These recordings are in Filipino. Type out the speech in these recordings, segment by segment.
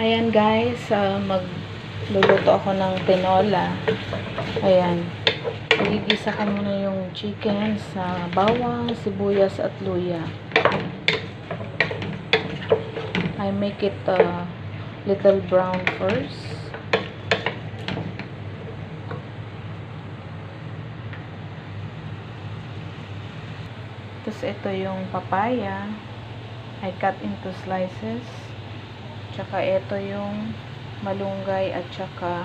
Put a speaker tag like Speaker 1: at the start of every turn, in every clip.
Speaker 1: Ayan guys, uh, magluluto ako ng tinola. Ayan. Igigisa ko muna yung chicken sa bawang, sibuyas at luya. I make it uh, little brown first. Tapos ito yung papaya. I cut into slices. Tsaka ito yung malunggay at tsaka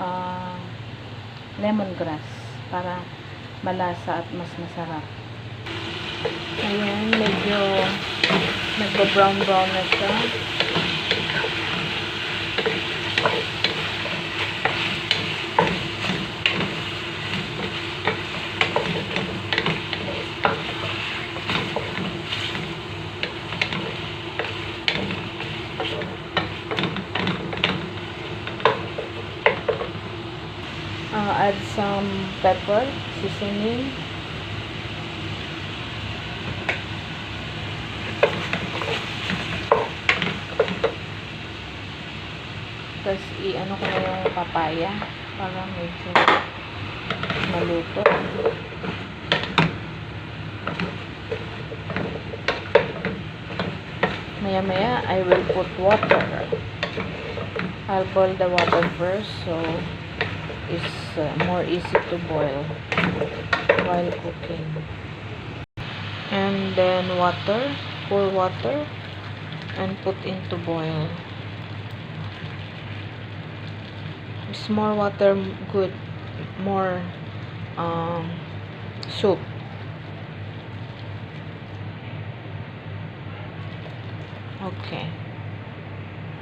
Speaker 1: ah, lemongrass para malasa at mas masarap. Ayan, medyo nagbo-brown brown na siya. Uh, add some pepper, seasoning. Tapos i-ano ko na yung papaya para medyo maluto. Maya maya, I will put water. I'll boil the water first so it's uh, more easy to boil while cooking. And then water, pour water and put into boil. It's more water good, more um, soup. Okay.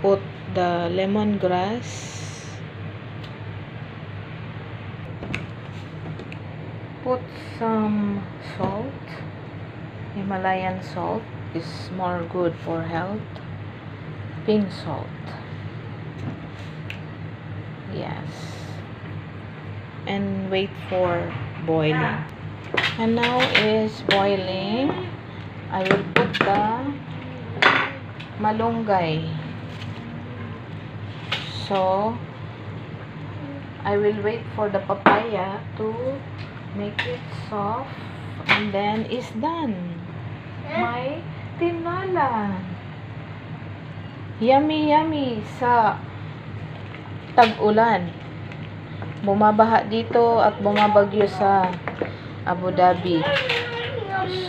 Speaker 1: Put the lemongrass. Put some salt. Himalayan salt is more good for health. Pink salt. Yes. And wait for boiling. And now is boiling. I will put the malunggay. So, I will wait for the papaya to make it soft and then it's done. My tinola. Yummy, yummy sa tag-ulan. Bumabaha dito at bumabagyo sa Abu Dhabi.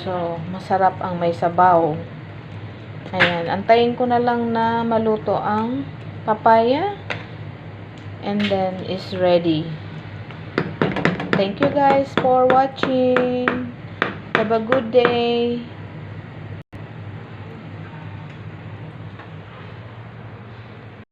Speaker 1: So, masarap ang may sabaw. Ayan, antayin ko na lang na maluto ang papaya and then is ready. Thank you guys for watching. Have a good day.